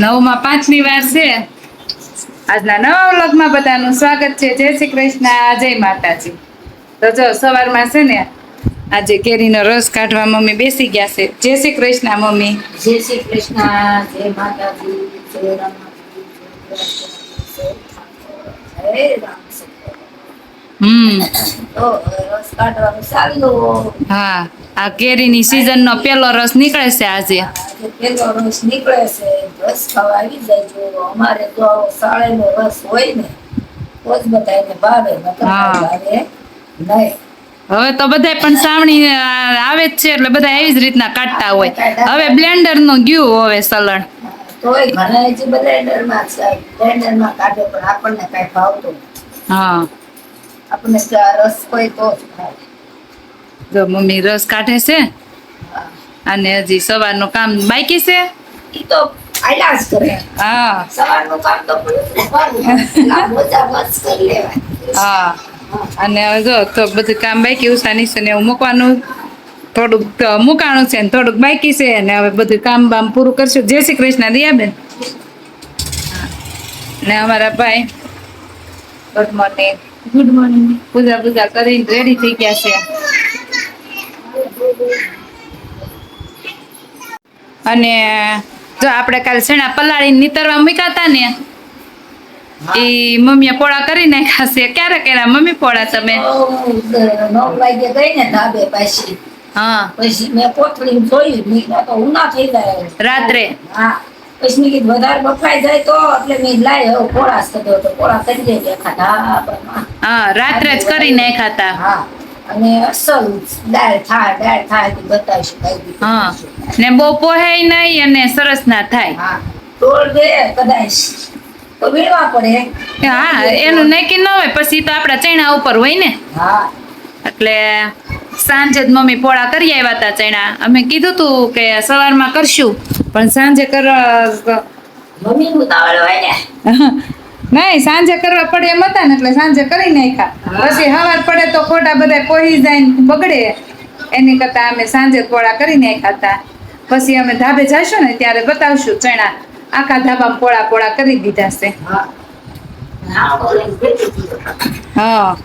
નવમાં પાંચમી વાર છે. આજના નવા વ્લોગમાં બધાનું સ્વાગત છે. જય શ્રી કૃષ્ણ. જય માતાજી. તો જો સવારમાં છે ને, આજે કેરીનો રસ કાઢવા મમ્મી બેસી ગયા છે. જય શ્રી કૃષ્ણ મમ્મી. જય શ્રી કૃષ્ણ. જય માતાજી. જય રામ. હમ. હા આ કેરીની સીઝનનો પેલો રસ નીકળે છે આજે. પેલો રસ નીકળે છે. રસ ખાવા આવી જાય જો અમારે તો સાળેનો રસ હોય ને તો જ બધાને ભાવે. હા. ભાવે નહીં. હવે તો બધાય પણ સાવણી આવે જ છે એટલે બધા એવી જ રીતના કાઢતા હોય. હવે બ્લેન્ડરનું ગયું હવે સલણ. તોય ઘણા છે. બ્લેન્ડરમાં કાઢે પણ આપણને કઈ ભાવતું હા. આપણને રસ હોય તો જો મમ્મી રસ કાઢે છે? અને હજી સવારનું કામ બાકી છે? ઈ તો આયલા કરે. હા. સવારનું કામ તો. હા. અને હવે જો તો બધું કામ બાકી ઉષાની છે ને એવું મૂકવાનું. થોડુંક મૂકાણું છે ને થોડુંક બાકી છે ને હવે બધું કામ બામ પૂરું કરશું. જય શ્રી કૃષ્ણ દિયાબેન. ને અમારા ભાઈ ગુડ મોર્નિંગ ગુડ મોર્નિંગ પૂજા પૂજા કરીને રેડી થઈ ગયા છે. અને જો આપણે કાલ શેણા પલાળીને નીતરવા મૂકાતા ને એ મમ્મીએ પોળા કરી નાખ્યા છે. ક્યારે કર્યા? મમ્મી પોળા તમે? નવ વાગે ગઈ ને ધાબે પાછી. હા. પછી મેં કોથળી તો ઉના થઈ જાય. રાત્રે? હા. પછી મેં કીધું વધારે બફાઈ જાય તો? એટલે મેં લાય હવે પોળા કર્યો તો પોળા કરી દે ખાતા હા રાત્રે જ કરી નાખ્યા હતા હા અને અસલ દાળ થાય દાળ થાય તે બતાવીશું કઈ હા ને બહુ પોહાય નહીં અને સરસ ના થાય. હા ટોળ દે કદાચ. તો વીણવા પડે. હા એનું નક્કી ન હોય પછી તો આપણા ચણા ઉપર હોય ને. હા. એટલે સાંજે જ મમ્મી પોળા કરી આવ્યા હતા ચણા. અમે કીધું તું કે સવારમાં કરશું પણ સાંજે કરવા મમ્મી ઉતાવળ હોય ને. નહીં સાંજે કરવા પડે એમ હતા ને એટલે સાંજે કરી નાખ્યા. પછી હવાર પડે તો ખોટા બધા કોહી જાય બગડે. એની કરતા અમે સાંજે પોળા કરી નાખ્યા હતા પછી અમે ધાબે જઈશું ને ત્યારે બતાવશું ચણા. આખા ધાબામાં પોળા પોળા કરી દીધા છે. હા.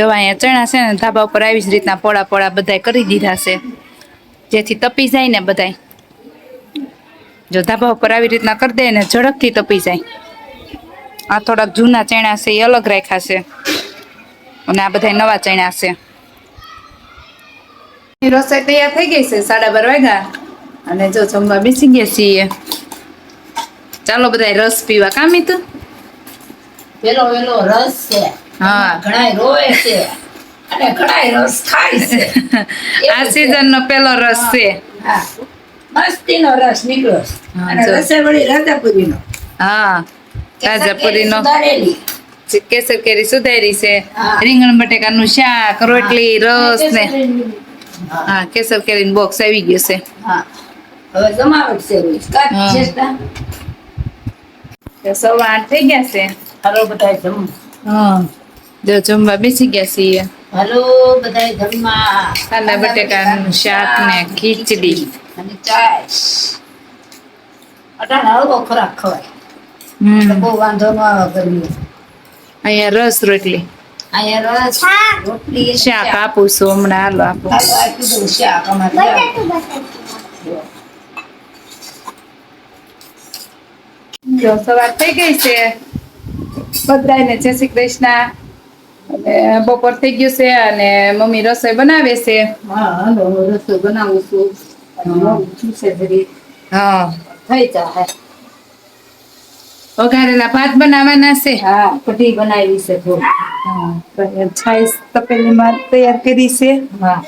જો અહીંયા ચણા છે ને ધાબા ઉપર આવી જ રીતના પોળા પોળા બધાય કરી દીધા છે. જેથી તપી જાય ને બધાય. જો ધાબા ઉપર આવી રીતના કરી દે ને ઝડપથી તપી જાય. આ થોડાક જૂના ચણા છે એ અલગ રાખ્યા છે. અને આ બધા નવા ચણા છે. રસોઈ તૈયાર થઈ ગઈ છે સાડા બાર વાગ્યા. અને જો જમવા બેસી ગયા છીએ. ચાલો બધા રસ પીવા. કામી તું પેલો વેલો રસ છે. હા. ઘણાય રોવે છે અને ઘણાય રસ ખાય છે. આ સીઝન નો પેલો રસ છે. હા. મસ્તીનો રસ નીકળ્યો અને રસે વળી રાજાપુરીનો. હા રાજાપુરીનો. કેસર કેરી સુધારી છે. રીંગણ રીંગણ બટેકાનું શાક રોટલી રસ ને. હા. કેસર કેરીનું બોક્સ આવી ગયું છે. હા. હવે જમાવટ છે સવા આઠ થઈ ગયા છે. હાલો બધાય જમ. હા. જો જમવા બેસી ગયા છીએ. હલો બધાય જમવા કાંદા બટેકાનું શાક ને ખીચડી. અને ચાય. અટાણે હળવો ખોરાક ખવાય. હમ. બહુ વાંધો ન આવે ગરમી અહીંયા રસ રોટલી. અહીંયા રસ રોટલી શાક આપું છું હમણાં હાલો આપું. શાક અમારે જો સવાર થઈ ગઈ છે. બધાને જય શ્રી કૃષ્ણ. અને બપોર થઈ ગયું છે અને મમ્મી રસોઈ બનાવે છે. હા રસોઈ બનાવું છું. હા થઈ જાય વઘારેલા ભાત બનાવવાના છે? હા કઢી બનાવી છે હા તો તપેલી છાશ તપેલીમાં તૈયાર કરી છે. હા.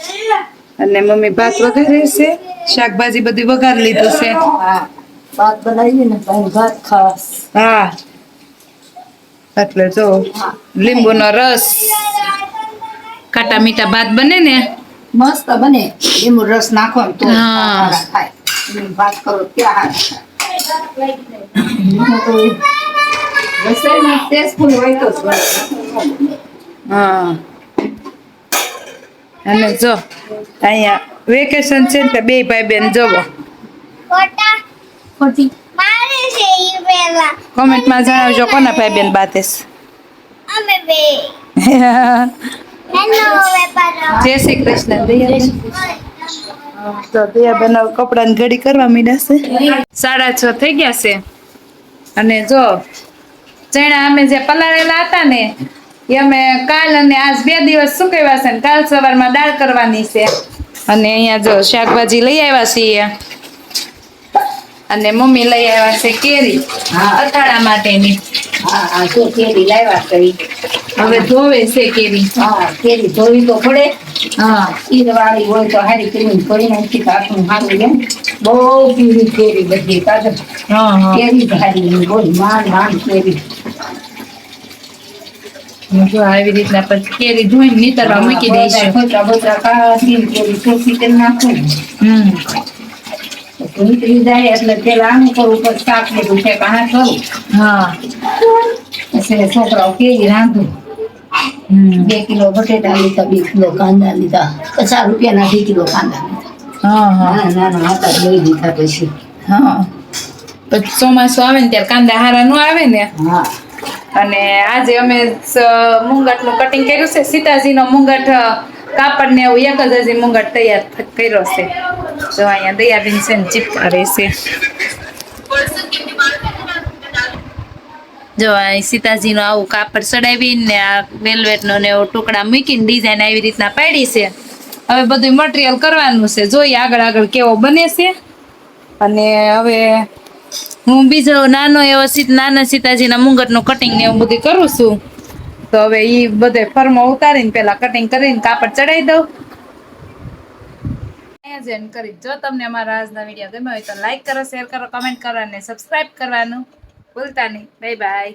અને મમ્મી ભાત વઘારે છે. શાકભાજી બધી વઘાર લીધું છે. હા ભાત બનાવીને ભાત ખાસ હા. એટલે જો લીંબુનો રસ ખાટા મીઠા ભાત બને ને? મસ્ત બને. લીંબુ રસ નાખો ને તો થાય. ભાત કરો ત્યાં રસોઈમાં ટેસ્ટફુલ હોય તો જ હા. અને જો અહીંયા વેકેશન છે ને બે ભાઈ બેન જોવો. ખોટી મારે છે ઈ પેલા કોમેન્ટમાં જણાવજો કોના ભાઈ બેન બાતેસ અમે બે. હેલો વેપારો. જય શ્રી કૃષ્ણ દયાબેન તો દયાબેન હવે કપડાની ઘડી કરવા માંડ્યા છે. સાડા છ થઈ ગયા છે. અને જો ચણા અમે જે પલાળેલા હતા ને એ અમે કાલ અને આજ બે દિવસ સુકવ્યા છે ને? કાલ સવારમાં દાળ કરવાની છે. અને અહીંયા જો શાકભાજી લઈ આવ્યા છીએ. અને મમ્મી લઈ આવ્યા છે કેરી. અથાણા માટેની. હા હા કેરી લાવ્યા કરી હવે ધોવે છે કેરી. હા કેરી ધોવી તો પડે. હા. ઈદ વાળી હોય તો હારી કરીને કરી નાખી તો આપણું સારું એમ. બહુ પીળી કેરી બધી કાઢ કેરી ધારી બોલ માન માન કેરી. જો આવી રીતના પછી કેરી ધોઈને નીતરવા મૂકી દઈશું. બોતરા બોતરા કાઢીને કેરી ચોખ્ખી કરી નાખું. હમ. તો નીકળી જાય એટલે પેલા આનું કરવું પછી શાક બધું છે કાણા કરું હા. એટલે છોકરાઓ કે રાંધું? બે કિલો બટેટા લીધા બે કિલો કાંદા લીધા પચાસ રૂપિયાના બે કિલો કાંદા લીધા. હા હા. નાના હતા લઈ લીધા પછી. હા. પછી ચોમાસું આવે ને ત્યારે કાંદા હારા નો આવે ને? હા. અને આજે અમે મુંગટનું કટિંગ કર્યું છે સીતાજી નો મુંગટ કાપડ ને એવું એક જ હજી મુંગટ તૈયાર કર્યો છે. તો અહીંયા દયાબેન છે ને ચીપકારે છે. જો અહીં સીતાજી નું આવું કાપડ ચડાવીને ને આ વેલ્વેટ નો એવો ટુકડા મૂકીને ડિઝાઇન આવી રીતના પાડી છે. હવે બધું મટીરિયલ કરવાનું છે. જોઈએ આગળ આગળ કેવો બને છે. અને હવે હું બીજો નાનો એવો નાના સીતાજીના મુંગટનું કટિંગ ને એવું બધું કરું છું. તો હવે ઈ બધે ફર્મો ઉતારીને પેલા કટિંગ કરીને કાપડ ચડાવી દઉં. end કરી. જો તમને અમારા આજના વીડિયો ગમ્યો હોય તો લાઈક કરો શેર કરો કમેન્ટ કરો અને સબસ્ક્રાઇબ કરવાનું ભૂલતા નહીં. Bye bye